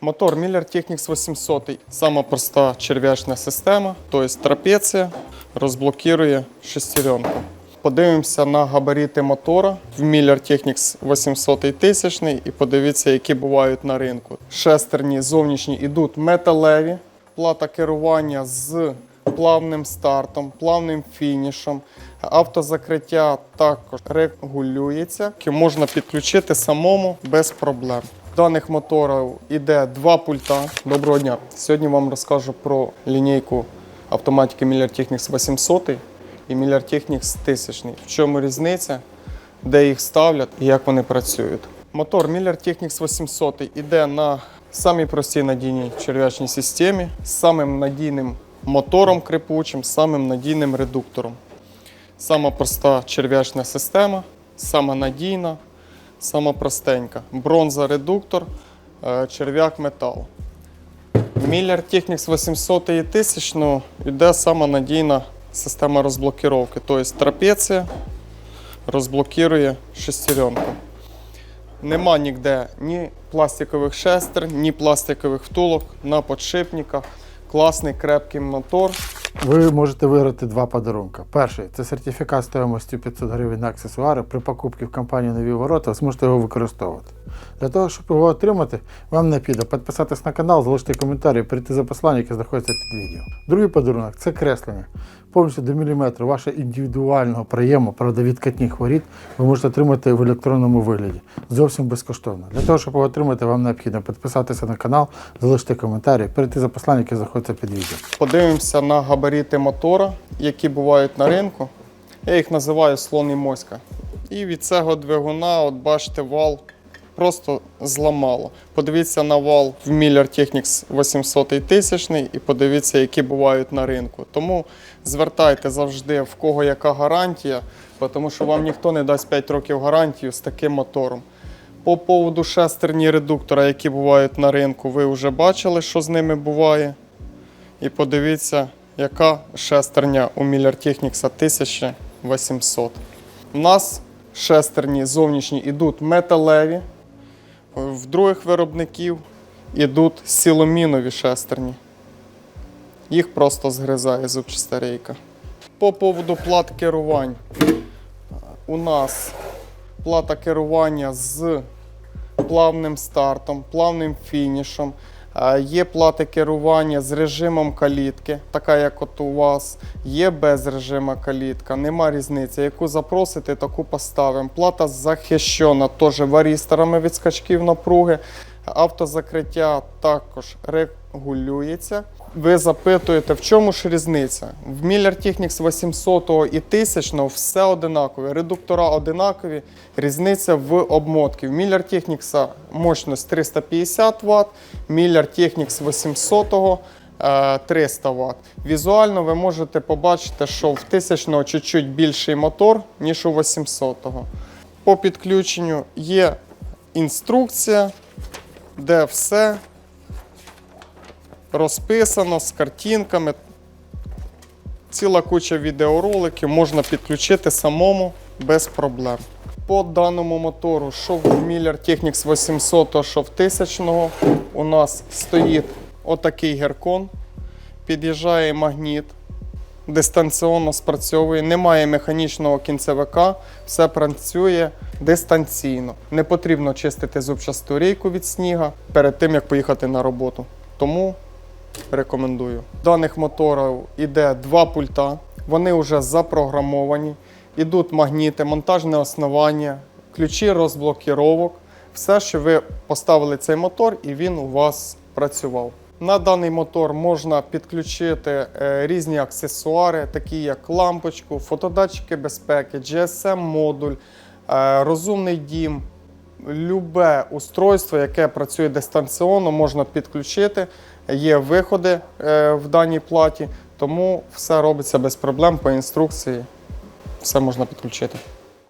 Мотор Miller Technics 800. Сама проста черв'ячна система, тобто трапеція розблокує шестеренку. Подивимося на габарити мотора в Miller Technics 800 тисячний і подивіться, які бувають на ринку. Шестерні зовнішні йдуть металеві, плата керування з плавним стартом, плавним фінішом. Автозакриття також регулюється, можна підключити самому без проблем. Даних моторів йде два пульта. Доброго дня! Сьогодні вам розкажу про лінійку автоматики Miller Technics 800 і Miller Technics 1000. В чому різниця, де їх ставлять і як вони працюють. Мотор Miller Technics 800 йде на самій простій надійній черв'ячній системі з самим надійним мотором крипучим, самим надійним редуктором. Сама проста черв'ячна система, сама надійна, сама простенька. Бронза редуктор, е, черв'як метал. Miller Technics 800 і 1000 йде сама надійна система розблокіровки. Тобто трапеція розблокує шестеренку. Нема ніде ні пластикових шестер, ні пластикових втулок на подшипниках. Класний крепкий мотор. Ви можете виграти два подарунки. Перший це сертифікат стоїмості 500 гривень на аксесуари. При покупці в компанії Нові ворота ви зможете його використовувати. Для того, щоб його отримати, вам необхідно підписатись на канал, залишити коментарі, перейти за посланням, яке знаходиться під відео. Другий подарунок це креслення. Повністю до міліметра вашого індивідуального приєму, правда, відкатних воріт, ви можете отримати в електронному вигляді. Зовсім безкоштовно. Для того, щоб його отримати, вам необхідно підписатися на канал, залишити коментарі, перейти за посланням, яке знаходиться під відео. Подивимося на габарити мотора, які бувають на ринку. Я їх називаю слон і моська. І від цього двигуна, от бачите, вал просто зламало. Подивіться на вал в Miller Technics 800 тисячний і подивіться, які бувають на ринку. Тому звертайте завжди, в кого яка гарантія, тому що вам ніхто не дасть 5 років гарантію з таким мотором. По поводу шестерні редуктора, які бувають на ринку, ви вже бачили, що з ними буває. І подивіться, яка шестерня у Technics 1800. У нас шестерні зовнішні йдуть металеві, в других виробників йдуть силомінові шестерні. Їх просто згризає зубчаста рейка. По поводу плат керувань. У нас плата керування з плавним стартом, плавним фінішом. Є плати керування з режимом калітки, така як от у вас. Є без режиму калітка, нема різниці. Яку запросите, таку поставимо. Плата захищена теж варісторами від скачків напруги. Автозакриття також регулюється. Ви запитуєте, в чому ж різниця? В Miller Technics 800 і 1000 все одинакове. Редуктора одинакові, різниця в обмотці. В Miller Technics мощність 350 Вт, Miller Technics 800 е, 300 Вт. Візуально ви можете побачити, що в 1000 чуть-чуть більший мотор, ніж у 800-го. По підключенню є інструкція, де все розписано з картинками. Ціла куча відеороликів можна підключити самому без проблем. По даному мотору, що в Miller Technics 800, що в 1000 у нас стоїть отакий геркон, під'їжджає магніт, дистанційно спрацьовує, немає механічного кінцевика, все працює дистанційно. Не потрібно чистити зубчасту рейку від сніга перед тим, як поїхати на роботу. Тому рекомендую. Даних моторів іде два пульта, вони вже запрограмовані, ідуть магніти, монтажне основання, ключі розблокіровок. Все, що ви поставили цей мотор, і він у вас працював. На даний мотор можна підключити е, різні аксесуари, такі як лампочку, фотодатчики безпеки, GSM-модуль, е, розумний дім, Любе устройство, яке працює дистанційно, можна підключити. Є виходи е, в даній платі, тому все робиться без проблем по інструкції. Все можна підключити.